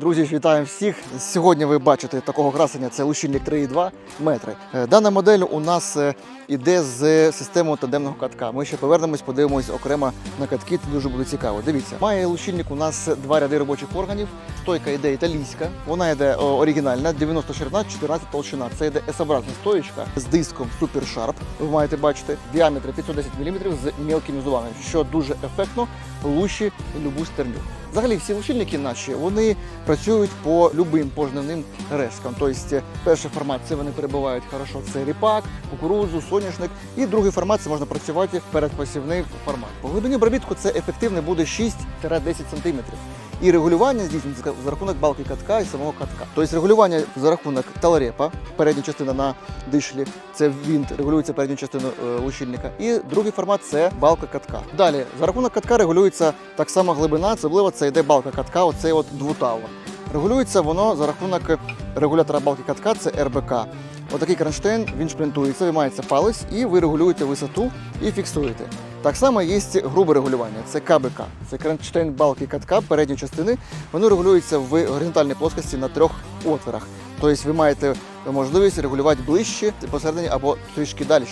Друзі, вітаємо всіх. Сьогодні ви бачите такого красення, це лущильник 3,2 метри. Е, Дана модель у нас е, іде з системою тандемного катка. Ми ще повернемось, подивимось окремо на катки, це дуже буде цікаво. Дивіться, має лущильник у нас два ряди робочих органів. Стойка йде італійська, вона йде оригінальна, 90 ширина, 14 толщина. Це йде S-образна стоєчка з диском Super Sharp. Ви маєте бачити діаметр 510 мм з мілкими зубами, що дуже ефектно лущить любу стерню. Взагалі, всі лучильники наші вони працюють по любим пожнивним решткам. Тобто, перший формат це вони перебувають хорошо. Це ріпак, кукурудзу, соняшник. І другий формат це можна працювати передпосівний формат. По глибині обробітку це ефективне буде 6-10 см. І регулювання здійснюється за рахунок балки катка і самого катка. Тобто регулювання за рахунок таларепа, передня частина на дишлі, це вінт, регулюється передню частину е, лучильника. І другий формат це балка катка. Далі за рахунок катка регулюється так само глибина, особливо це йде балка катка, оцей от двутава. Регулюється воно за рахунок регулятора балки катка, це РБК. Отакий кронштейн, він шплінтується, виймається палець, і ви регулюєте висоту і фіксуєте. Так само є грубе регулювання, це КБК. Це кронштейн балки катка передньої частини. Воно регулюється в горизонтальній плоскості на трьох отворах. Тобто ви маєте можливість регулювати ближче посередині або трішки далі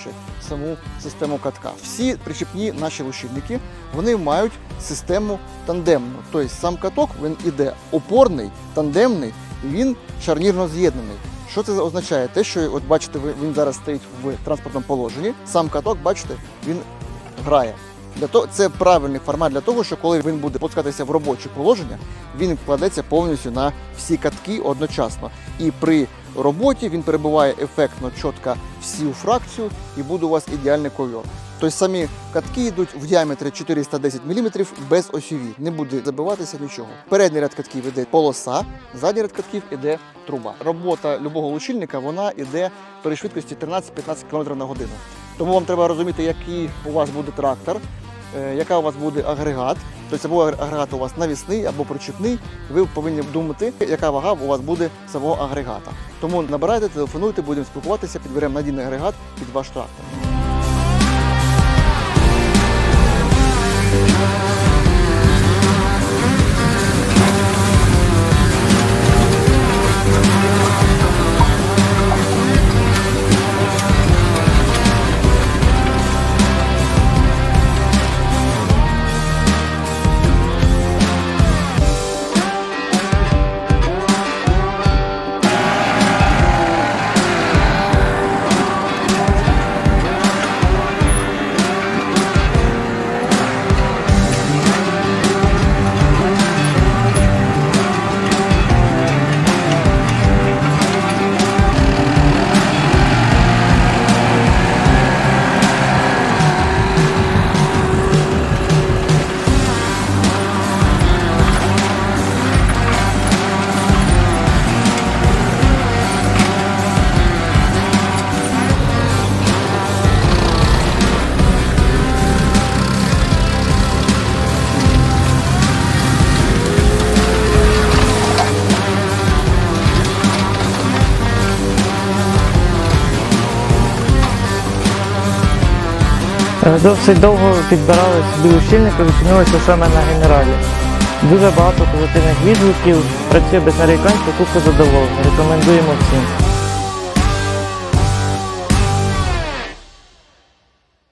саму систему катка. Всі причепні наші лущильники вони мають систему тандемну. Тобто сам каток він іде опорний, тандемний, і він шарнірно з'єднаний. Що це означає? Те, що от бачите, він зараз стоїть в транспортному положенні. Сам каток, бачите, він грає. Для того це правильний формат для того, що коли він буде пускатися в робоче положення, він вкладеться повністю на всі катки одночасно. І при роботі він перебуває ефектно, чітко всю фракцію, і буде у вас ідеальний ковер. Тобто самі катки йдуть в діаметрі 410 мм без осьові, не буде забиватися нічого. Передній ряд катків іде полоса, задній ряд катків іде труба. Робота любого лучильника вона іде при швидкості 13-15 км на годину. Тому вам треба розуміти, який у вас буде трактор, е, яка у вас буде агрегат. Тобто або агрегат у вас навісний або причепний. Ви повинні думати, яка вага у вас буде самого агрегата. Тому набирайте, телефонуйте, будемо спілкуватися, підберемо надійний агрегат під ваш трактор. Досить довго підбирали собі ущільники, зупинилися саме на генералі. Дуже багато позитивних відгуків, працює без нарікань, покупка задоволення. Рекомендуємо всім.